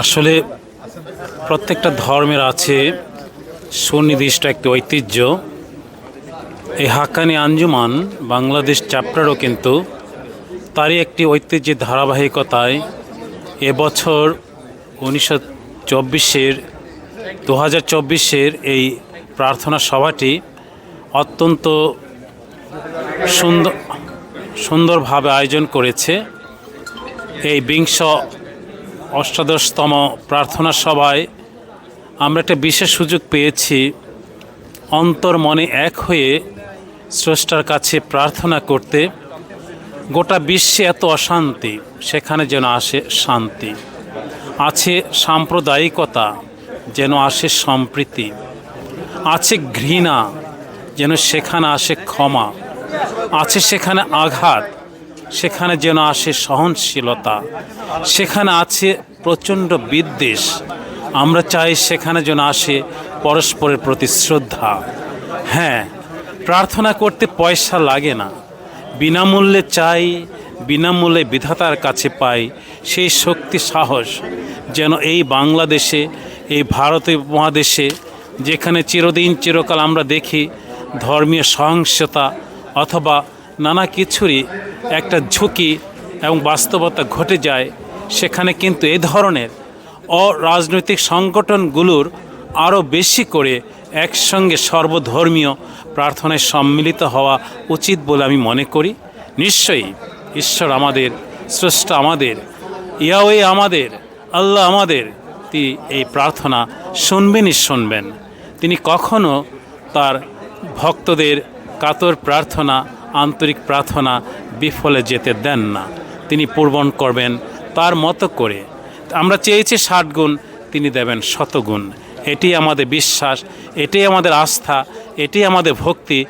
আসলে প্রত্যেকটা ধর্মের আছে সুনির্দিষ্ট একটি ঐতিহ্য। এই হাক্কানি আঞ্জুমান বাংলাদেশ চ্যাপ্টারও কিন্তু তারই একটি ঐতিহ্যের ধারাবাহিকতায় এবছর উনিশশো চব্বিশের দু হাজার চব্বিশের এই প্রার্থনা সভাটি অত্যন্ত সুন্দর, সুন্দরভাবে আয়োজন করেছে। এই বিংশ অষ্টাদশতম প্রার্থনা সভায় আমরা একটা বিশেষ সুযোগ পেয়েছি। অন্তর মনে এক হয়ে স্রষ্টার কাছে প্রার্থনা করতে। গোটা বিশ্বে এত অশান্তি, সেখানে যেন আসে শান্তি। আছে সাম্প্রদায়িকতা, যেন আসে সম্প্রীতি। আছে ঘৃণা, যেন সেখানে আসে ক্ষমা। আছে সেখানে আঘাত সেখানে যেন আসে সহনশীলতা। সেখানে আছে প্রচণ্ড বিদ্বেষ। আমরা চাই সেখানে যেন আসে পরস্পরের প্রতি শ্রদ্ধা। হ্যাঁ প্রার্থনা করতে পয়সা লাগে না। বিনামূল্যে চাই, বিনামূল্যে বিধাতার কাছে পাই সেই শক্তি সাহস যেন এই বাংলাদেশে, এই ভারতীয় মহাদেশে যেখানে চিরদিন চিরকাল আমরা দেখি ধর্মীয় সহিংসতা অথবা নানা কিছুরই একটা ঝুঁকি এবং বাস্তবতা ঘটে যায়। সেখানে কিন্তু এ ধরনের অরাজনৈতিক সংগঠনগুলোর আরও বেশি করে একসঙ্গে সর্বধর্মীয় প্রার্থনায় সম্মিলিত হওয়া উচিত বলে আমি মনে করি। নিশ্চয়ই ঈশ্বর আমাদের, স্রষ্টা আমাদের, ইয়াওয়ে আমাদের, আল্লাহ আমাদের, তিনি এই প্রার্থনা শুনবেনই শুনবেন। তিনি কখনো তার ভক্তদের কাতর প্রার্থনা আন্তরিক প্রার্থনা বিফলে যেতে দেন না। তিনি পূর্বণ করবেন তার মতো করে। আমরা চেয়েছি ষাট গুণ, তিনি দেবেন শতগুণ এটি আমাদের বিশ্বাস, এটি আমাদের আস্থা, এটি আমাদের ভক্তি,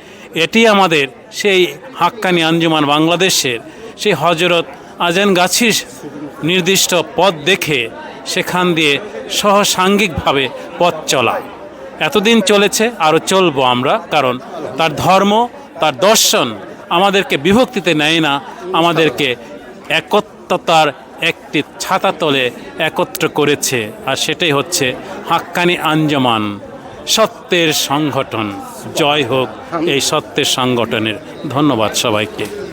এটি আমাদের সেই হাক্কানি আঞ্জুমান বাংলাদেশের সেই হজরত আজান গাছির নির্দিষ্ট পথ দেখে সেখান দিয়ে সহসাঙ্গিকভাবে পথ চলা। এতদিন চলেছে আরও চলবো আমরা, কারণ তার ধর্ম, তার দর্শন আমাদেরকে বিভক্তিতে নেয় না, আমাদেরকে একত্রতার একটি ছাতা তলে একত্র করেছে। আর সেটাই হচ্ছে হাক্কানি আঞ্জমান, সত্যের সংগঠন। জয় হোক এই সত্যের সংগঠনের। ধন্যবাদ সবাইকে।